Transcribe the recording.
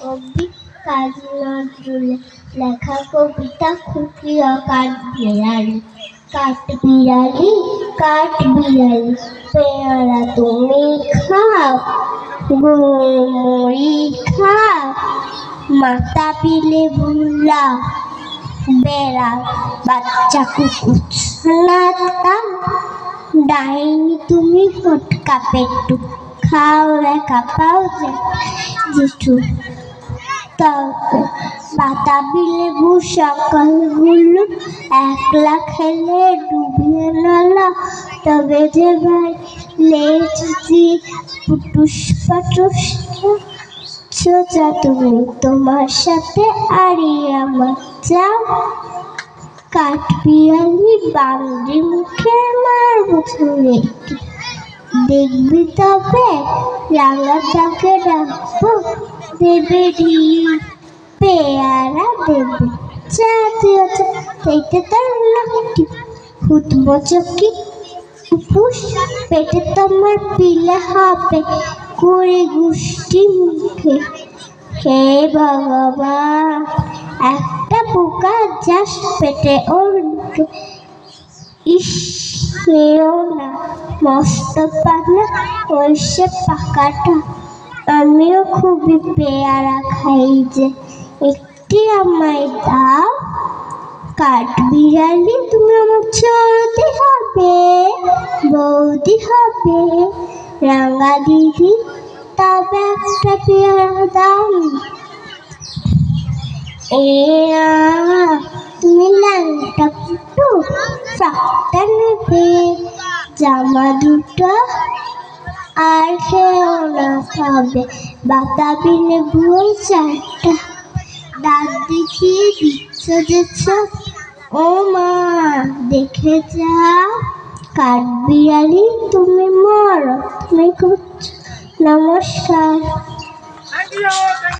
কবি কাজী নজরুলের লেখা কবিতা খুকিয়া কাঠ বিড়ালি কাঠ বিড়ালি কাঠ বিড়ালি পেয়ারা তুমি খাও গুড়ি খাও মাথা পিলে বুলা বেড়া বাচ্চা কুকুর ডাইনি তুমি ফটকা পেটু, খাও একা পাও যে বাতাবি লেবু সকালগুলো একলা খেলে ডুবিয়ে নালা তবে যে ভাই লেজ দিয়ে পুটুস পাটুস, সোজা তুমি তোমার সাথে আরি আমার যাও কাঠ পিয়ালি বাংলি মুখে মারব ছুঁড়ে দেখবি তবে রাঙা তাকে ডাকবো দেবে পেয়ারা দেবে জাতীয় এইটা তার লাঠি ফুটবো চকি পেটে তোমার পিলে হবে করে গুষ্টি মুখে। হে ভগবান, একটা পোকা যাস পেটে ওর ইস না, মস্ত পানা ওইসে পাকাটা। আমিও খুবই পেয়ারা খাই যে, একটি আমায় দাও কাঠ বিড়ালি, তুমি আমার চলতে হবে, বৌদি হবে, রাঙা দিদি, তবে একটা পেয়ারা দাও এ তুমি ল্যাংটা ফুটু ফ্রকটা নেবে জামা দুটো আর খেয়েও না খাবে। বাতাবি ভুল চারটা। দাঁত দেখিয়ে দিচ্ছ দিচ্ছ ও মা, দেখে যা কাঠ বিড়ালি, তুমি মর। তুমি করছ নমস্কার।